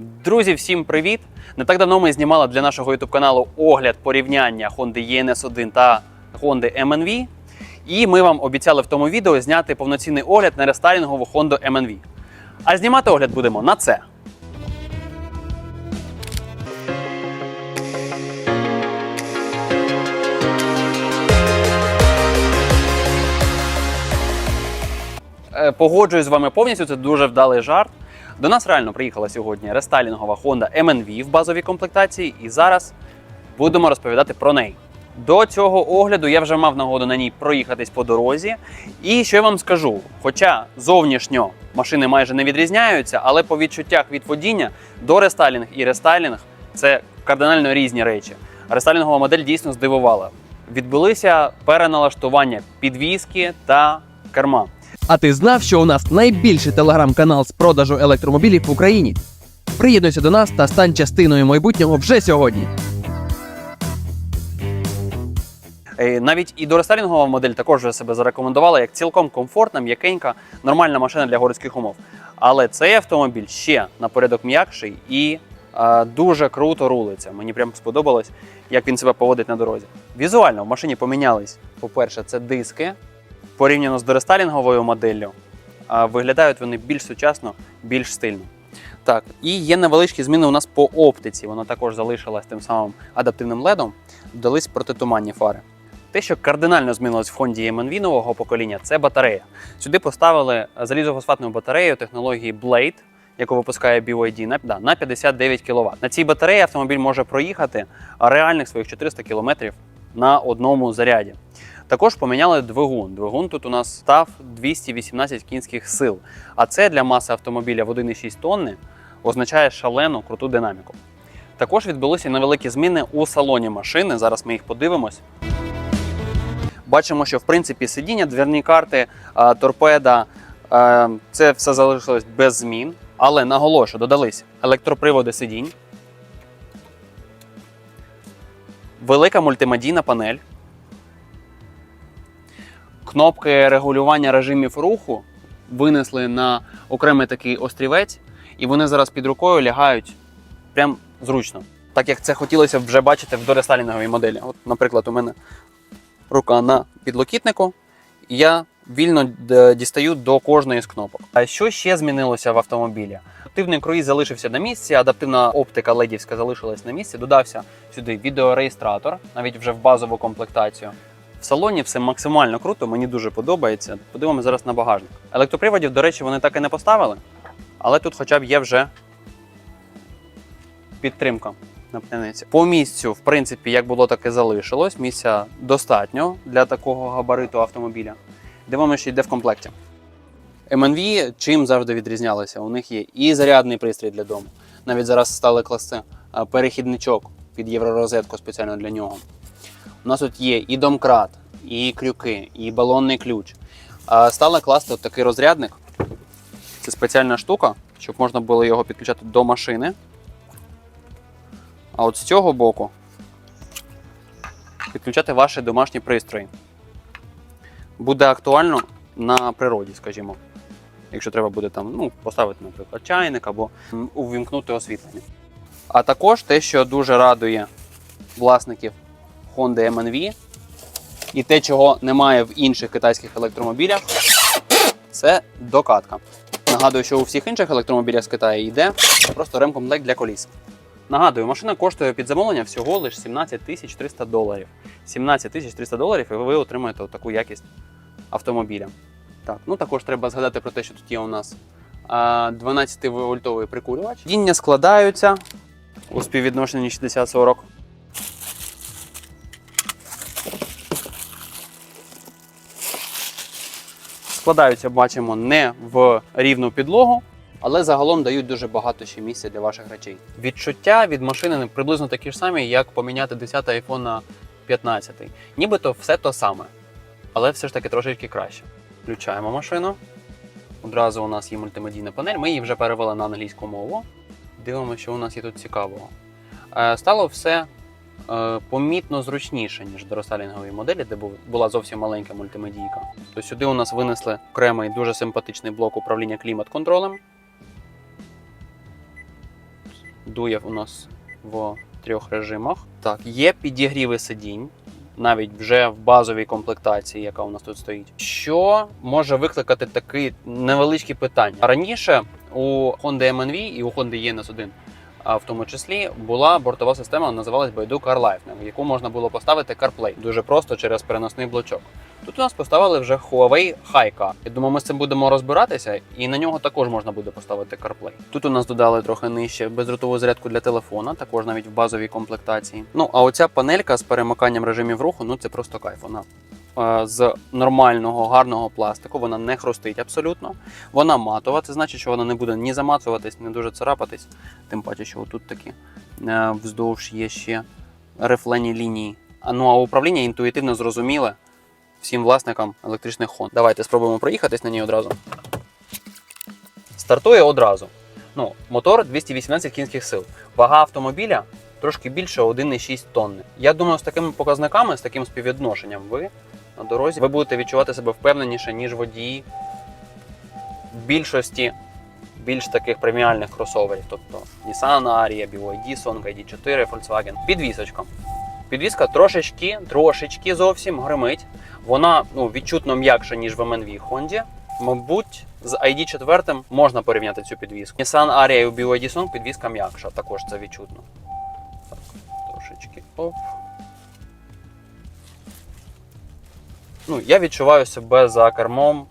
Друзі, всім привіт! Не так давно ми знімали для нашого youtube каналу огляд порівняння Honda ENS1 та Honda MNV. І ми вам обіцяли в тому відео зняти повноцінний огляд на рестайлінгову Honda MNV. А знімати огляд будемо на це. Е, Погоджуюсь з вами повністю, це дуже вдалий жарт. До нас реально приїхала сьогодні рестайлінгова Honda MNV в базовій комплектації, і зараз будемо розповідати про неї. До цього огляду я вже мав нагоду на ній проїхатись по дорозі. І що я вам скажу? Хоча зовнішньо машини майже не відрізняються, але по відчуттях від водіння до рестайлінг і рестайлінг це кардинально різні речі. Рестайлінгова модель дійсно здивувала. Відбулися переналаштування підвіски та керма. А ти знав, що у нас найбільший телеграм-канал з продажу електромобілів в Україні? Приєднуйся до нас та стань частиною майбутнього вже сьогодні. Е, Навіть і дорестайлінгова модель також вже себе зарекомендувала як цілком комфортна, м'якенька, нормальна машина для городських умов. Але цей автомобіль ще на порядок м'якший і е, дуже круто рулиться. Мені прям сподобалось, як він себе поводить на дорозі. Візуально в машині помінялись. По-перше, це диски порівняно з дорестайлінговою моделлю. Виглядають вони більш сучасно, більш стильно. Так, і є невеличкі зміни у нас по оптиці. Вона також залишилась тим самим адаптивним ледом. Додались протитуманні фари. Те, що кардинально змінилось в Honda MNV нового покоління, це батарея. Сюди поставили залізофосфатну батарею технології Blade, яку випускає BYD, на 59 кВт. На цій батареї автомобіль може проїхати реальних своїх 400 км на одному заряді. Також поміняли двигун. Двигун тут у нас став 218 кінських сил. А це для маси автомобіля в 1,6 тонни означає шалену круту динаміку. Також відбулися невеликі зміни у салоні машини. Зараз ми їх подивимось. Бачимо, що в принципі сидіння, дверні карти, торпеда це все залишилось без змін. Але наголошую, додались електроприводи сидінь, велика мультимедійна панель, кнопки регулювання режимів руху винесли на окремий такий острівець, і вони зараз під рукою лягають прям зручно. Так як це хотілося вже бачити в дорестайлінговій моделі. От, наприклад, у мене рука на підлокітнику, і я вільно дістаю до кожної з кнопок. А що ще змінилося в автомобілі? Адаптивний круїз залишився на місці, адаптивна оптика ледівська залишилась на місці. Додався сюди відеореєстратор, навіть вже в базову комплектацію. В салоні все максимально круто, мені дуже подобається. Подивимося зараз на багажник. Електроприводів, до речі, вони так і не поставили, але тут хоча б є вже підтримка на пняниці. По місцю, в принципі, як було, так і залишилось. Місця достатньо для такого габариту автомобіля. Дивимося, що йде в комплекті. MNV чим завжди відрізнялися? У них є і зарядний пристрій для дому. Навіть зараз стали класи перехідничок під євророзетку спеціально для нього. У нас тут є і домкрат, і крюки, і балонний ключ. Стали класти от такий розрядник. Це спеціальна штука, щоб можна було його підключати до машини. А от з цього боку підключати ваші домашні пристрої. Буде актуально на природі, скажімо. Якщо треба буде там ну, поставити, наприклад, чайник або увімкнути освітлення. А також те, що дуже радує власників Honda MNV, і те, чого немає в інших китайських електромобілях, це докатка. Нагадую, що у всіх інших електромобілях з Китаю йде просто ремкомплект для коліс. Нагадую, машина коштує під замовлення всього лише 17 тисяч 300 доларів. 17 тисяч 300 доларів, і ви отримаєте таку якість автомобіля. Так, ну також треба згадати про те, що тут є у нас 12-вольтовий прикурювач. Діння складаються у співвідношенні 60-40. Складаються, бачимо, не в рівну підлогу, але загалом дають дуже багато ще місця для ваших речей. Відчуття від машини приблизно такі ж самі, як поміняти 10 iPhone на 15. Нібито все то саме, але все ж таки трошечки краще. Включаємо машину. Одразу у нас є мультимедійна панель. Ми її вже перевели на англійську мову. Дивимося, що у нас є тут цікавого. Е, Стало все помітно зручніше, ніж до рестайлінгової моделі, де була зовсім маленька мультимедійка. То сюди у нас винесли окремий дуже симпатичний блок управління клімат-контролем. дує у нас в трьох режимах. Так, є підігріви сидінь. Навіть вже в базовій комплектації, яка у нас тут стоїть, що може викликати такі невеличкі питання. Раніше у Honda MNV і у Honda ENS1 а в тому числі була бортова система, називалась Baidu CarLife, в яку можна було поставити CarPlay дуже просто через переносний блочок. Тут у нас поставили вже Huawei Hi-Car. Я думаю, ми з цим будемо розбиратися, і на нього також можна буде поставити CarPlay. Тут у нас додали трохи нижче бездротову зарядку для телефона, також навіть в базовій комплектації. Ну а оця панелька з перемиканням режимів руху, ну це просто кайф. Вона з нормального гарного пластику, вона не хрустить абсолютно. Вона матова, це значить, що вона не буде ні замацуватись, ні дуже царапатись. Тим паче, що отут такі е, вздовж є ще рифлені лінії. Ну а управління інтуїтивно зрозуміле всім власникам електричних Honda. Давайте спробуємо проїхатись на ній одразу. Стартує одразу. Ну, мотор 218 кінських сил. Вага автомобіля трошки більше 1,6 тонни. Я думаю, з такими показниками, з таким співвідношенням, ви на дорозі ви будете відчувати себе впевненіше, ніж водії більшості більш таких преміальних кросоверів, тобто Nissan Ariya, BYD, Song ID4, Volkswagen. Підвісочка. Підвіска трошечки, трошечки зовсім гримить. Вона ну, відчутно м'якша, ніж в MNV Honda. Мабуть, з ID4 можна порівняти цю підвіску. Nissan Ariya і BYD Song підвіска м'якша, також це відчутно. Так, трошечки. Оп. Ну, я відчуваю себе за кермом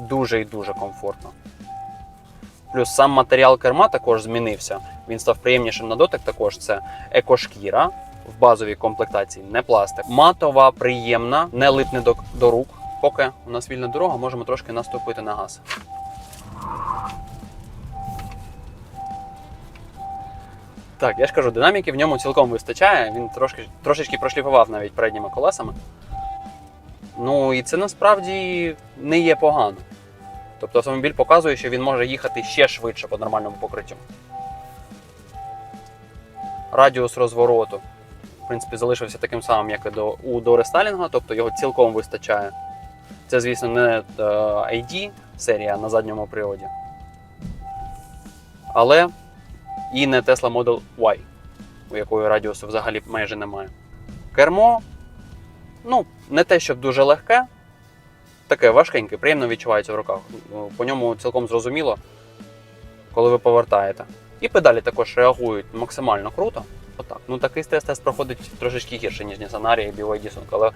дуже і дуже комфортно. Плюс сам матеріал керма також змінився. Він став приємнішим на дотик. Також це екошкіра в базовій комплектації, не пластик. Матова, приємна, не липне до, до рук. Поки у нас вільна дорога, можемо трошки наступити на газ. Так, я ж кажу, динаміки в ньому цілком вистачає. Він трошки, трошечки прошліфував навіть передніми колесами. Ну і це насправді не є погано. Тобто автомобіль показує, що він може їхати ще швидше по нормальному покриттю. Радіус розвороту, в принципі, залишився таким самим, як і до, у до рестайлінга, тобто його цілком вистачає. Це, звісно, не е, ID серія на задньому приводі. Але і не Tesla Model Y, у якої радіусу взагалі майже немає. Кермо, ну, не те, щоб дуже легке, таке важкеньке, приємно відчувається в руках. Ну, По ньому цілком зрозуміло, коли ви повертаєте. І педалі також реагують максимально круто. Отак. Ну такий стрес-тест проходить трошечки гірше, ніж Nissan Ariya і BYD Song. Але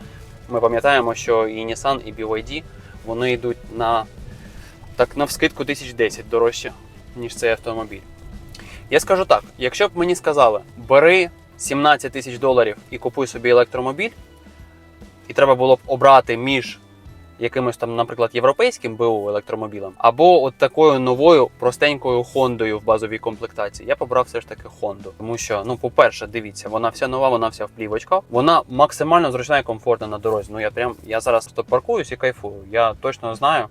ми пам'ятаємо, що і Nissan, і BYD вони йдуть на так навскидку 1010 дорожче, ніж цей автомобіль. Я скажу так: якщо б мені сказали, бери 17 тисяч доларів і купуй собі електромобіль, і треба було б обрати між якимось там, наприклад, європейським БУ електромобілем, або от такою новою простенькою Хондою в базовій комплектації. Я побрав все ж таки Хонду. Тому що, ну, по-перше, дивіться, вона вся нова, вона вся в плівочках. Вона максимально зручна і комфортна на дорозі. Ну я прям я зараз просто паркуюсь і кайфую. Я точно знаю,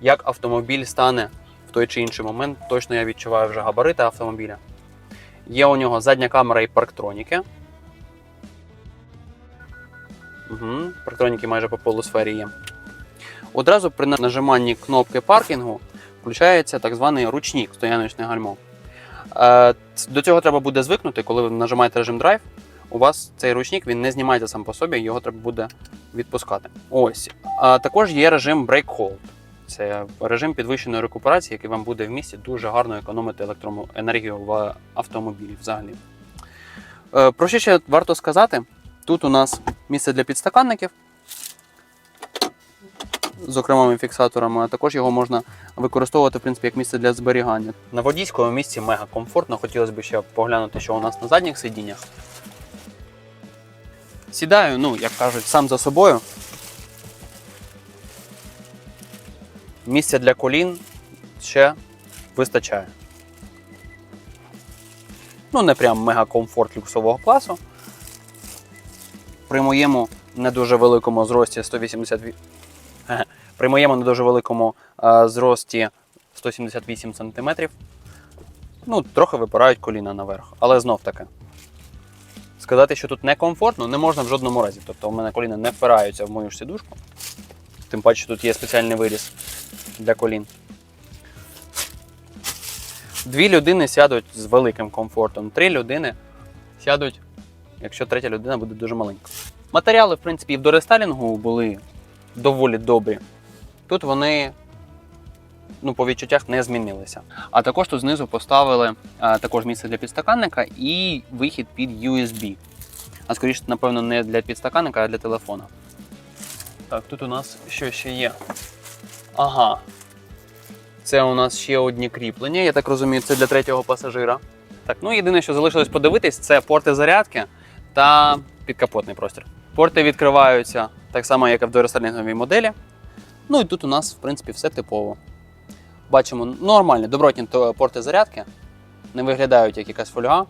як автомобіль стане в той чи інший момент. Точно я відчуваю вже габарити автомобіля. Є у нього задня камера і парктроніки. Угу, парктроніки майже по полусфері є. Одразу при нажиманні кнопки паркінгу включається так званий ручник стояночне гальмо. Е, До цього треба буде звикнути, коли ви нажимаєте режим драйв, у вас цей ручник він не знімається сам по собі, його треба буде відпускати. Ось. А також є режим Brake Hold. Це режим підвищеної рекуперації, який вам буде в місті дуже гарно економити електроенергію в автомобілі взагалі. Е, Про що ще варто сказати? Тут у нас місце для підстаканників з окремими фіксаторами, а також його можна використовувати в принципі, як місце для зберігання. На водійському місці мега комфортно. Хотілося б ще поглянути, що у нас на задніх сидіннях. Сідаю, ну, як кажуть, сам за собою. Місця для колін ще вистачає. Ну, не прям мега комфорт люксового класу при моєму не дуже великому зрості 188 при моєму не дуже великому зрості 178 см. Ну, трохи випирають коліна наверх, але знов таки. Сказати, що тут некомфортно, не можна в жодному разі. Тобто у мене коліна не впираються в мою ж сідушку. Тим паче тут є спеціальний виріз для колін. Дві людини сядуть з великим комфортом, три людини сядуть, якщо третя людина буде дуже маленька. Матеріали, в принципі, і в дорестайлінгу були доволі добрі. Тут вони ну, по відчуттях не змінилися. А також тут знизу поставили а, також місце для підстаканника і вихід під USB. А скоріше, напевно, не для підстаканника, а для телефона. Так, тут у нас що ще є? Ага. Це у нас ще одні кріплення, я так розумію, це для третього пасажира. Так, ну єдине, що залишилось подивитись, це порти зарядки та підкапотний простір. Порти відкриваються так само, як і в дорестайлінговій моделі. Ну і тут у нас, в принципі, все типово. Бачимо нормальні добротні порти зарядки, не виглядають як якась фольга.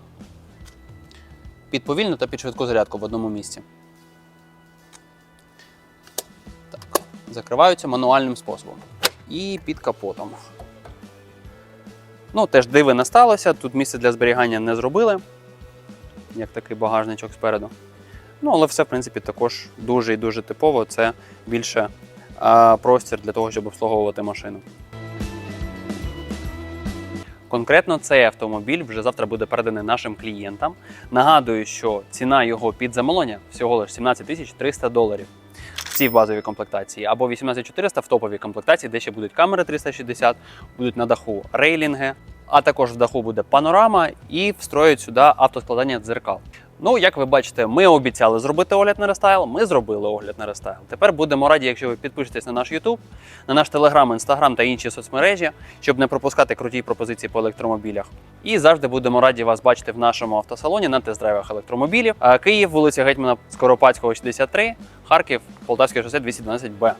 Під повільну та під швидку зарядку в одному місці. Так, закриваються мануальним способом. І під капотом. Ну, теж диви не сталося. Тут місце для зберігання не зробили, як такий багажничок спереду. Ну, але все, в принципі, також дуже і дуже типово. Це більше а, простір для того, щоб обслуговувати машину. Конкретно цей автомобіль вже завтра буде переданий нашим клієнтам. Нагадую, що ціна його під замовлення всього лише 17 тисяч 300 доларів. В базовій комплектації або 18400 в топовій комплектації, де ще будуть камери 360, будуть на даху рейлінги, а також в даху буде панорама і встроюють сюди автоскладання дзеркал. Ну, як ви бачите, ми обіцяли зробити огляд на рестайл. Ми зробили огляд на рестайл. Тепер будемо раді, якщо ви підпишетесь на наш YouTube, на наш Telegram, Instagram та інші соцмережі, щоб не пропускати круті пропозиції по електромобілях. І завжди будемо раді вас бачити в нашому автосалоні на тест-драйвах електромобілів. А Київ, вулиця Гетьмана Скоропадського, 63, Харків, Полтавське шосе 212Б.